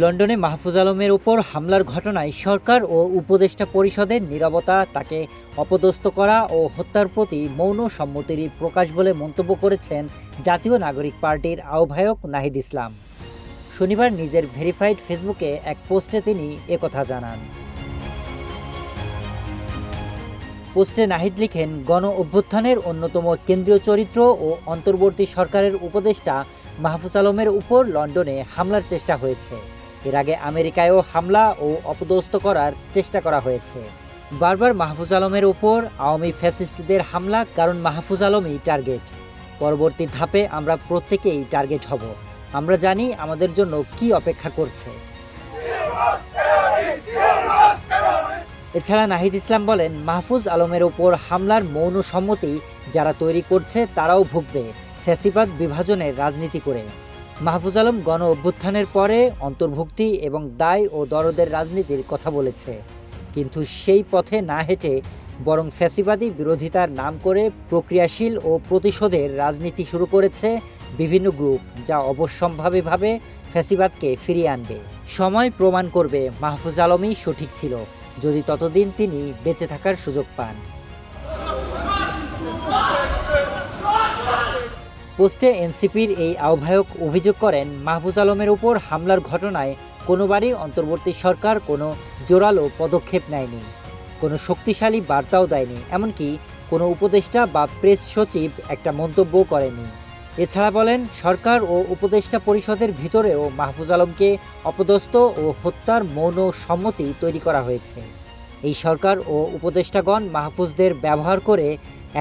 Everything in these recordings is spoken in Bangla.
লন্ডনে মাহফুজ আলমের ওপর হামলার ঘটনায় সরকার ও উপদেষ্টা পরিষদের নীরবতা, তাকে অপদস্থ করা ও হত্যার প্রতি মৌন সম্মতির প্রকাশ বলে মন্তব্য করেছেন জাতীয় নাগরিক পার্টির আহ্বায়ক নাহিদ ইসলাম। শনিবার নিজের ভেরিফাইড ফেসবুকে এক পোস্টে তিনি একথা জানান। পোস্টে নাহিদ লিখেন, গণ অভ্যুত্থানের অন্যতম কেন্দ্রীয় চরিত্র ও অন্তর্বর্তী সরকারের উপদেষ্টা মাহফুজ আলমের উপর লন্ডনে হামলার চেষ্টা হয়েছে। এর আগে আমেরিকায়ও হামলা ও অপদস্থ করার চেষ্টা করা হয়েছে। বারবার মাহফুজ আলমের উপর আওয়ামী ফ্যাসিস্টদের হামলা, কারণ মাহফুজ আলমই টার্গেট পরবর্তী ধাপে আমরা প্রত্যেকেই টার্গেট হব। আমরা জানি আমাদের জন্য কি অপেক্ষা করছে। এছাড়া নাহিদ ইসলাম বলেন, মাহফুজ আলমের ওপর হামলার মৌন সম্মতি যারা তৈরি করছে তারাও ভুগবে। ফ্যাসিবাদ বিভাজনের রাজনীতি করে। মাহফুজ আলম গণ অভ্যুত্থানের পরে অন্তর্ভুক্তি এবং দায় ও দরদের রাজনীতির কথা বলেছে। কিন্তু সেই পথে না হেঁটে বরং ফ্যাসিবাদী বিরোধিতার নাম করে প্রক্রিয়াশীল ও প্রতিশোধের রাজনীতি শুরু করেছে বিভিন্ন গ্রুপ, যা অবশ্যম্ভাবীভাবে ফ্যাসিবাদকে ফিরিয়ে আনবে। সময় প্রমাণ করবে মাহফুজ আলমই সঠিক ছিল, যদি ততদিন তিনি বেঁচে থাকার সুযোগ পান। পোস্টে এনসিপির এই আহ্বায়ক অভিযোগ করেন, মাহফুজ আলমের উপর হামলার ঘটনায় কোনোবারই অন্তর্বর্তী সরকার কোনো জোরালো পদক্ষেপ নেয়নি, কোনো শক্তিশালী বার্তাও দেয়নি, এমনকি কোনো উপদেষ্টা বা প্রেস সচিব একটা মন্তব্য করেনি। এছাড়া বলেন, সরকার ও উপদেষ্টা পরিষদের ভিতরেও মাহফুজ আলমকে অপদস্থ ও হত্যার মৌন সম্মতি তৈরি করা হয়েছে। এই সরকার ও উপদেষ্টাগণ মাহফুজদের ব্যবহার করে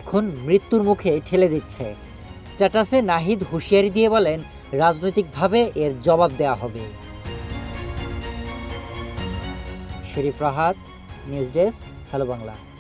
এখন মৃত্যুর মুখে ঠেলে দিচ্ছে। স্ট্যাটাসে নাহিদ হুঁশিয়ারি দিয়ে বলেন, রাজনৈতিকভাবে এর জবাব দেয়া হবে। Sharif Rahat, news desk hello Bangla.